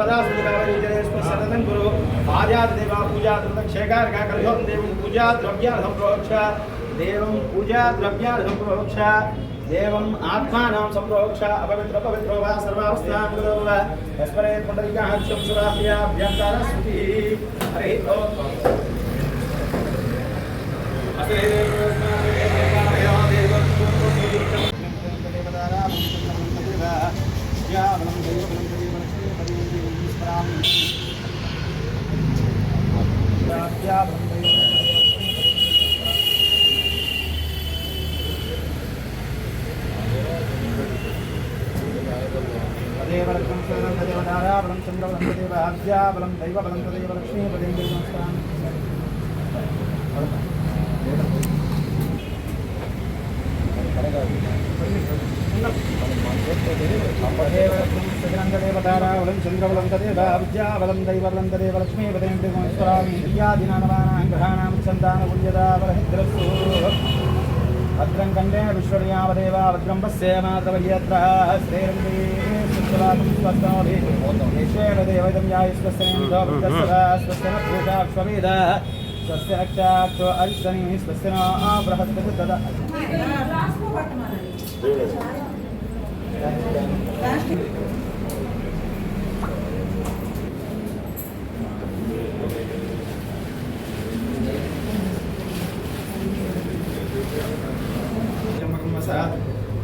सर्वदं पूजा क्षेगार्घा कल्पं देवं पूजा द्रव्यार्थं प्रोक्ष देवं पूजा द्रव्यार्थं अपवित्र पवित्रो वा सर्वावस्थां गुरो वा यस्मरे पुण्डरीकाः शुभसुराभ्याभ्यन्तरस्मृतिः हरिः ओम् या बलं दैवं देवलक्ष्मं सदं तदेव नारायणं चन्द्रबलं तदेव आद्याबलं दैवबलं बलं चन्द्रबलं तदेव विद्याबलं दैवलं तदेव न बृहस्पति तदा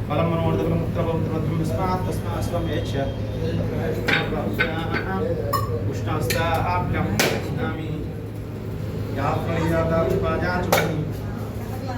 فلما ورد المقترب ومتردم بسمع تسمع اسلم ايش ఉష్ణాస్తా ఆప్యం నామి యాత్ర యాదా ఉపాజాచు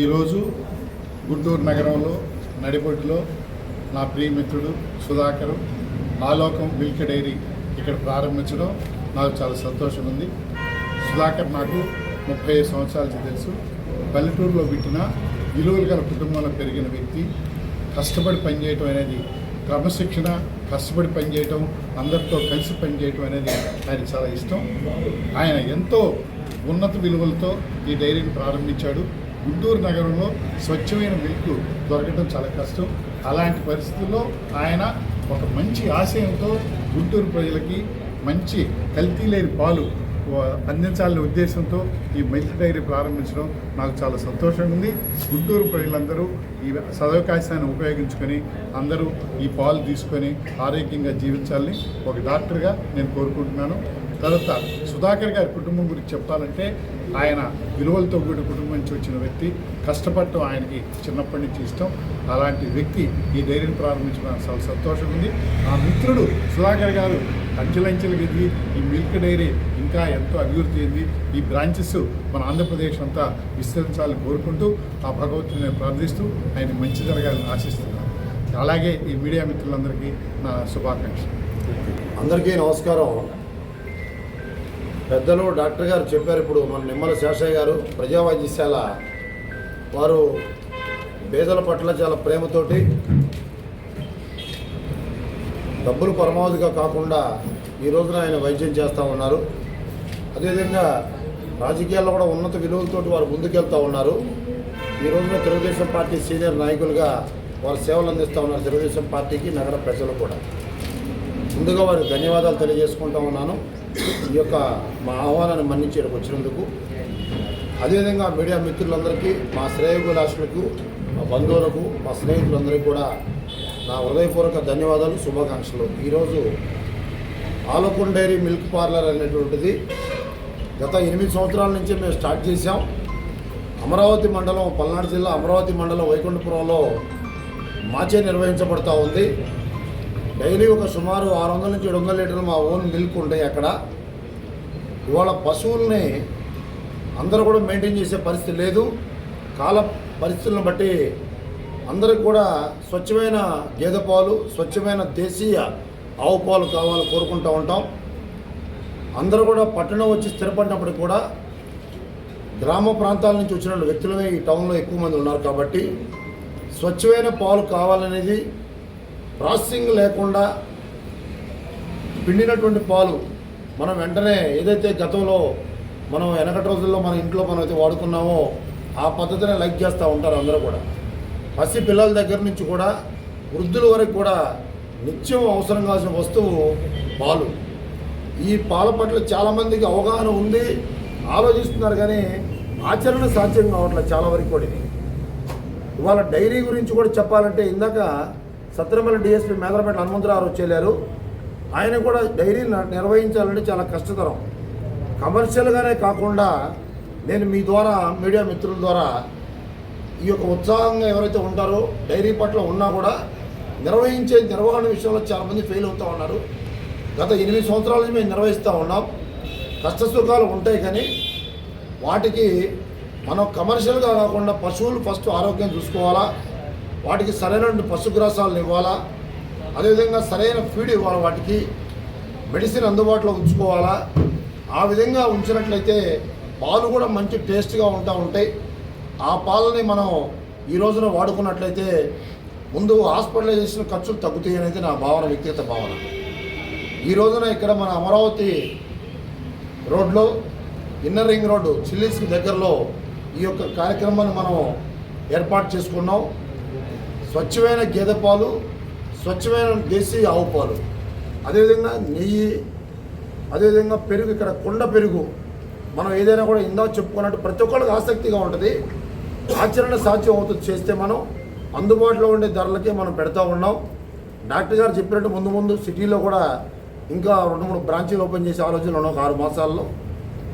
ఈరోజు గుంటూరు నగరంలో నడిపొడ్డులో నా ప్రియమిత్రుడు సుధాకర్ ఆలోకం మిల్క్ డైరీ ఇక్కడ ప్రారంభించడం నాకు చాలా సంతోషం ఉంది. సుధాకర్ నాకు ముప్పై ఐదు తెలుసు. పల్లెటూరులో పుట్టిన విలువలు గల కుటుంబంలో పెరిగిన వ్యక్తి కష్టపడి పనిచేయటం అనేది క్రమశిక్షణ కష్టపడి పనిచేయటం అందరితో కలిసి పనిచేయటం అనేది ఆయన చాలా ఇష్టం. ఆయన ఎంతో ఉన్నత విలువలతో ఈ డైరీని ప్రారంభించాడు. గుంటూరు నగరంలో స్వచ్ఛమైన మిల్క్ దొరకడం చాలా కష్టం. అలాంటి పరిస్థితుల్లో ఆయన ఒక మంచి ఆశయంతో గుంటూరు ప్రజలకి మంచి కల్తీ లేని పాలు అందించాలనే ఉద్దేశంతో ఈ మిల్క్ డైరీ ప్రారంభించడం నాకు చాలా సంతోషంగా ఉంది. గుంటూరు ప్రజలందరూ ఈ సదవకాశాన్ని ఉపయోగించుకొని అందరూ ఈ పాలు తీసుకొని ఆరోగ్యంగా జీవించాలని ఒక డాక్టర్గా నేను కోరుకుంటున్నాను. తర్వాత సుధాకర్ గారి కుటుంబం గురించి చెప్పాలంటే ఆయన విలువలతో కూడిన కుటుంబం నుంచి వచ్చిన వ్యక్తి కష్టపడటం ఆయనకి చిన్నప్పటి నుంచి ఇష్టం. అలాంటి వ్యక్తి ఈ డైరీని ప్రారంభించడం చాలా సంతోషం ఉంది. ఆ మిత్రుడు సుధాకర్ గారు అంచెలంచెలుగా ఎదిగి ఈ మిల్క్ డైరీ ఇంకా ఎంతో అభివృద్ధి అయింది ఈ బ్రాంచెస్ మన ఆంధ్రప్రదేశ్ అంతా విస్తరించాలని కోరుకుంటూ ఆ భగవంతుని ప్రార్థిస్తూ ఆయన మంచి జరగాలని ఆశిస్తున్నాను. అలాగే ఈ మీడియా మిత్రులందరికీ నా శుభాకాంక్షలు. అందరికీ నమస్కారం. పెద్దలు డాక్టర్ గారు చెప్పారు ఇప్పుడు మన నిమ్మల శేషయ్య గారు ప్రజా వైద్యశాల వారు పేదల పట్ల చాలా ప్రేమతోటి డబ్బులు పరమావధిగా కాకుండా ఈ రోజున ఆయన వైద్యం చేస్తూ ఉన్నారు. అదేవిధంగా రాజకీయాల్లో కూడా ఉన్నత విలువలతోటి వారు ముందుకెళ్తూ ఉన్నారు. ఈ రోజున తెలుగుదేశం పార్టీ సీనియర్ నాయకులుగా వారు సేవలు అందిస్తూ ఉన్నారు తెలుగుదేశం పార్టీకి నగర ప్రజలు కూడా. ముందుగా వారికి ధన్యవాదాలు తెలియజేసుకుంటా ఉన్నాను. ఈ యొక్క మా ఆహ్వానాన్ని మన్నించి ఇక్కడికి వచ్చినందుకు అదేవిధంగా మీడియా మిత్రులందరికీ మా శ్రేయభిలాషులకు మా బంధువులకు మా స్నేహితులందరికీ కూడా నా హృదయపూర్వక ధన్యవాదాలు శుభాకాంక్షలు. ఈరోజు ఆలోకున్ డైరీ మిల్క్ పార్లర్ అనేటువంటిది గత ఎనిమిది సంవత్సరాల నుంచి మేము స్టార్ట్ చేసాం అమరావతి మండలం పల్నాడు జిల్లా అమరావతి మండలం వైకుంఠపురంలో మాచే నిర్వహించబడతా ఉంది. డైలీ ఒక సుమారు ఆరు వందల నుంచి ఏడు వందల లీటర్లు మా ఓన్ మిల్క్ ఉంటాయి అక్కడ. ఇవాళ పశువుల్ని అందరూ కూడా మెయింటైన్ చేసే పరిస్థితి లేదు. కాల పరిస్థితులను బట్టి అందరికి కూడా స్వచ్ఛమైన గేదె పాలు స్వచ్ఛమైన దేశీయ ఆవు పాలు కావాలని కోరుకుంటూ ఉంటాం. అందరూ కూడా పట్టణం వచ్చి స్థిరపడినప్పటికి కూడా గ్రామ ప్రాంతాల నుంచి వచ్చిన వ్యక్తులమే ఈ టౌన్లో ఎక్కువ మంది ఉన్నారు కాబట్టి స్వచ్ఛమైన పాలు కావాలనేది ప్రాసెసింగ్ లేకుండా పిండినటువంటి పాలు మనం వెంటనే ఏదైతే గతంలో మనం వెనకటి రోజుల్లో మన ఇంట్లో మనం అయితే వాడుకున్నామో ఆ పద్ధతినే లైక్ చేస్తూ ఉంటారు అందరూ కూడా. పసి పిల్లల దగ్గర నుంచి కూడా వృద్ధుల వరకు కూడా నిత్యం అవసరం కావాల్సిన వస్తువు పాలు. ఈ పాల పట్ల చాలామందికి అవగాహన ఉంది ఆలోచిస్తున్నారు కానీ ఆచరణ సాధ్యం కావట్లేదు చాలా వరకు కూడా. ఇది ఇవాళ డైరీ గురించి కూడా చెప్పాలంటే ఇందాక సత్రమల డిఎస్పీ మేదరపేట హనుమంతరావు వచ్చేళ్ళారు ఆయన కూడా డైరీ నిర్వహించాలంటే చాలా కష్టతరం. కమర్షియల్గానే కాకుండా నేను మీ ద్వారా మీడియా మిత్రుల ద్వారా ఈ యొక్క ఉత్సాహంగా ఎవరైతే ఉంటారో డైరీ పట్ల ఉన్నా కూడా నిర్వహించే నిర్వహణ విషయంలో చాలామంది ఫెయిల్ అవుతూ ఉన్నారు. గత ఎనిమిది సంవత్సరాల నుంచి మేము నిర్వహిస్తూ ఉన్నాం. కష్ట సుఖాలు ఉంటాయి కానీ వాటికి మనం కమర్షియల్గా కాకుండా పశువులు ఫస్ట్ ఆరోగ్యం చూసుకోవాలా? వాటికి సరైన పశుగ్రాసాలను ఇవ్వాలా? అదేవిధంగా సరైన ఫీడ్ ఇవ్వాలి వాటికి? మెడిసిన్ అందుబాటులో ఉంచుకోవాలా? ఆ విధంగా ఉంచినట్లయితే పాలు కూడా మంచి టేస్ట్గా ఉంటూ ఉంటాయి. ఆ పాలని మనం ఈ రోజున వాడుకున్నట్లయితే ముందు హాస్పిటలైజేషన్ ఖర్చులు తగ్గుతాయి అనేది నా భావన వ్యక్తిగత భావన. ఈ రోజున ఇక్కడ మన అమరావతి రోడ్లో ఇన్నర్ రింగ్ రోడ్డు చిల్లీస్కి దగ్గరలో ఈ యొక్క కార్యక్రమాన్ని మనం ఏర్పాటు చేసుకున్నాం. స్వచ్ఛమైన గేదె పాలు స్వచ్ఛమైన దేశీ ఆవు పాలు అదేవిధంగా నెయ్యి అదేవిధంగా పెరుగు ఇక్కడ కొండ పెరుగు. మనం ఏదైనా కూడా ఇందా చెప్పుకున్నట్టు ప్రతి ఒక్కరికి ఆసక్తిగా ఉంటుంది. ఆచరణ సాధ్యం అవుతుంది చేస్తే మనం అందుబాటులో ఉండే ధరలకే మనం పెడతా ఉన్నాం. డాక్టర్ గారు చెప్పినట్టు ముందు ముందు సిటీలో కూడా ఇంకా రెండు మూడు బ్రాంచీలు ఓపెన్ చేసే ఆలోచనలు ఉన్నాం ఆరు మాసాల్లో.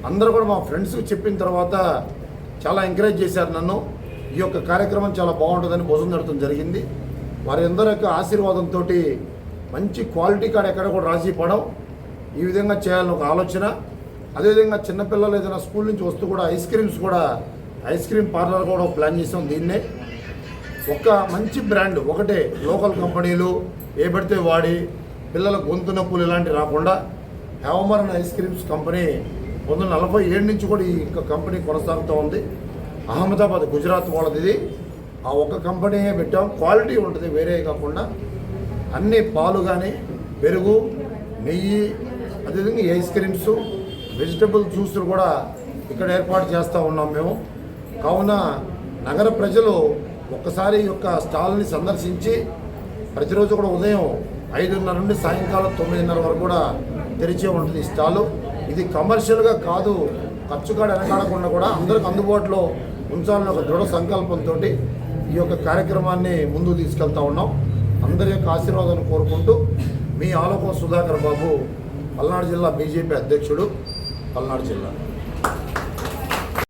అందరూ కూడా మా ఫ్రెండ్స్కి చెప్పిన తర్వాత చాలా ఎంకరేజ్ చేశారు నన్ను. ఈ యొక్క కార్యక్రమం చాలా బాగుంటుందని భోజనం నడటం జరిగింది. వారి అందరి యొక్క ఆశీర్వాదంతో మంచి క్వాలిటీ కాడ ఎక్కడ కూడా రాజీ పడం ఈ విధంగా చేయాలని ఒక ఆలోచన. అదేవిధంగా చిన్నపిల్లలు ఏదైనా స్కూల్ నుంచి వస్తూ కూడా ఐస్ క్రీమ్స్ కూడా ఐస్ క్రీమ్ పార్లర్ కూడా ప్లాన్ చేసాం దీన్నే. ఒక మంచి బ్రాండ్ ఒకటే లోకల్ కంపెనీలు ఏ పడితే వాడి పిల్లల గొంతు నొప్పులు ఇలాంటివి రాకుండా హేవమరన్ ఐస్ క్రీమ్స్ కంపెనీ పంతొమ్మిది నలభై ఏడు నుంచి కూడా ఈ కంపెనీ కొనసాగుతూ ఉంది. అహ్మదాబాద్ గుజరాత్ వాళ్ళది. ఇది ఆ ఒక్క కంపెనీయే పెట్టాం. క్వాలిటీ ఉంటుంది వేరే కాకుండా అన్ని పాలు కానీ పెరుగు నెయ్యి అదేవిధంగా ఐస్ క్రీమ్స్ వెజిటబుల్ జ్యూసులు కూడా ఇక్కడ ఏర్పాటు చేస్తూ ఉన్నాం మేము. కావున నగర ప్రజలు ఒక్కసారి యొక్క స్టాల్ని సందర్శించి ప్రతిరోజు కూడా ఉదయం ఐదున్నర నుండి సాయంకాలం తొమ్మిదిన్నర వరకు కూడా తెరిచే ఉంటుంది ఈ స్టాలు. ఇది కమర్షియల్గా కాదు ఖర్చు కాడ వెనకాడకుండా కూడా అందరికి అందుబాటులో ఉంచాలని ఒక దృఢ సంకల్పంతో ఈ యొక్క కార్యక్రమాన్ని ముందు తీసుకెళ్తా ఉన్నాం. అందరి యొక్క ఆశీర్వాదాన్ని కోరుకుంటూ మీ ఆలోకం సుధాకర్ బాబు పల్నాడు జిల్లా బీజేపీ అధ్యక్షుడు పల్నాడు జిల్లా.